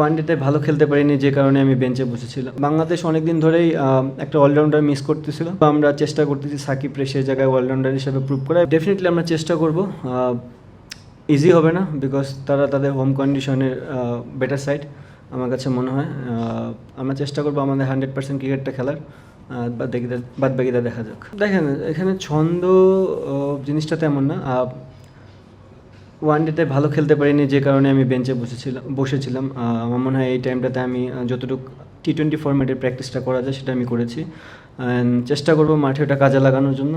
One ডেতে ভালো খেলতে পারিনি যে কারণে আমি বেঞ্চে বসেছিলাম। বাংলাদেশ অনেকদিন ধরেই একটা অলরাউন্ডার মিস করতেছিল। আমরা চেষ্টা করতেছি সাকিব রে সেই জায়গায় অলরাউন্ডার হিসেবে প্রুভ করা ডেফিনেটলি আমরা চেষ্টা করব। ইজি হবে না বিকজ তারা তাদের হোম কন্ডিশনের বেটার সাইড আমার কাছে মনে হয়। আমরা চেষ্টা করব আমাদের হান্ড্রেড পার্সেন্ট ক্রিকেটটা খেলার। বাদ বাকিটা দেখা যাক। দেখেন, এখানে ছন্দ জিনিসটা তেমন না। ওয়ান ডেতে ভালো খেলতে পারিনি, যে কারণে আমি বেঞ্চে বসেছিলাম বসেছিলাম। আমার মনে হয় এই টাইমটাতে আমি যতটুকু টি টোয়েন্টি ফর্ম্যাটের প্র্যাকটিসটা করা যায়, সেটা আমি করেছি। অ্যান্ড চেষ্টা করব মাঠে ওটা কাজে লাগানোর জন্য।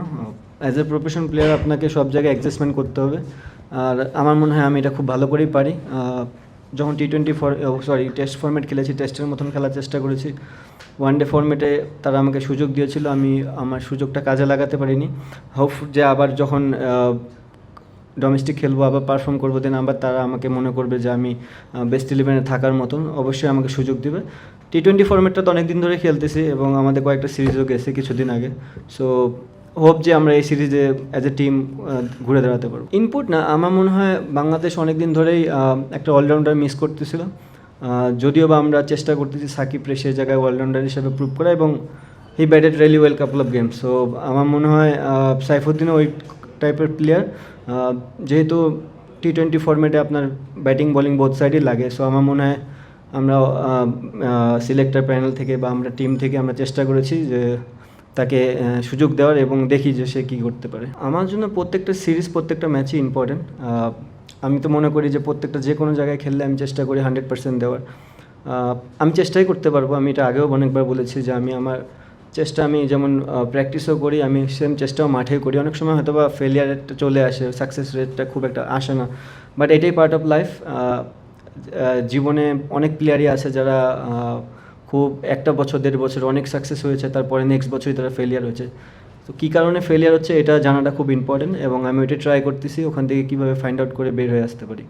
অ্যাজ এ প্রফেশন প্লেয়ার আপনাকে সব জায়গায় অ্যাডজাস্টমেন্ট করতে হবে। আর আমার মনে হয় আমি এটা খুব ভালো করেই পারি। যখন T twenty for sorry test format খেলেছি টেস্টের মতন খেলার চেষ্টা করেছি। ওয়ান ডে ফর্ম্যাটে তারা আমাকে সুযোগ দিয়েছিল, আমি আমার সুযোগটা কাজে লাগাতে পারিনি। হোপ যে আবার যখন ডোমেস্টিক খেলব আবার পারফর্ম করব দেন আবার তারা আমাকে মনে করবে যে আমি বেস্ট ইলেভেনে থাকার মতন, অবশ্যই আমাকে সুযোগ দিবে। টি টোয়েন্টি ফর্মেটটা তো অনেক দিন ধরে খেলতেছি এবং আমাদের কয়েকটা সিরিজও গেছে কিছুদিন আগে। সো হোপ যে আমরা এই সিরিজে অ্যাজ এ টিম ঘুরে দাঁড়াতে পারব। ইনপুট না, আমার মনে হয় বাংলাদেশ অনেক দিন ধরেই একটা অলরাউন্ডার মিস করতেছিল। যদিও বা আমরা চেষ্টা করতেছি সাকিব রে সেই জায়গায় অলরাউন্ডার হিসেবে প্রুভ করা এবং he batted really well couple of games so আমার মনে হয় সাইফুদ্দিনও ওই টাইপের প্লেয়ার যেহেতু টি টোয়েন্টি ফর্মেটে আপনার ব্যাটিং বোলিং বোথ সাইডই লাগে সো আমার মনে হয় আমরা সিলেক্টর প্যানেল থেকে বা আমরা টিম থেকে আমরা চেষ্টা করেছি যে তাকে সুযোগ দেওয়ার এবং দেখি যে সে কী করতে পারে। আমার জন্য প্রত্যেকটা সিরিজ প্রত্যেকটা ম্যাচই ইম্পর্টেন্ট আমি তো মনে করি যে প্রত্যেকটা যে কোনো জায়গায় খেললে আমি চেষ্টা করি হান্ড্রেড পার্সেন্ট দেওয়ার। আমি চেষ্টাই করতে পারব। আমি এটা আগেও অনেকবার বলেছি যে আমি আমার চেষ্টা আমি যেমন প্র্যাকটিসও করি, আমি সেম চেষ্টাও মাঠেও করি। অনেক সময় হয়তো বা ফেলিয়ার রেটটা চলে আসে সাকসেস রেটটা খুব একটা আসে না। বাট এটাই পার্ট অফ লাইফ জীবনে অনেক প্লেয়ারই আছে যারা খুব একটা বছর, দেড় বছর অনেক সাকসেস হয়েছে, তারপরে নেক্সট বছরই তারা ফেলিয়ার হয়েছে। তো কী কারণে ফেলিয়ার হচ্ছে, এটা জানাটা খুব ইম্পর্টেন্ট এবং আমি ওইটা ট্রাই করতেছি, ওখান থেকে কীভাবে ফাইন্ড আউট করে বের হয়ে আসতে পারি।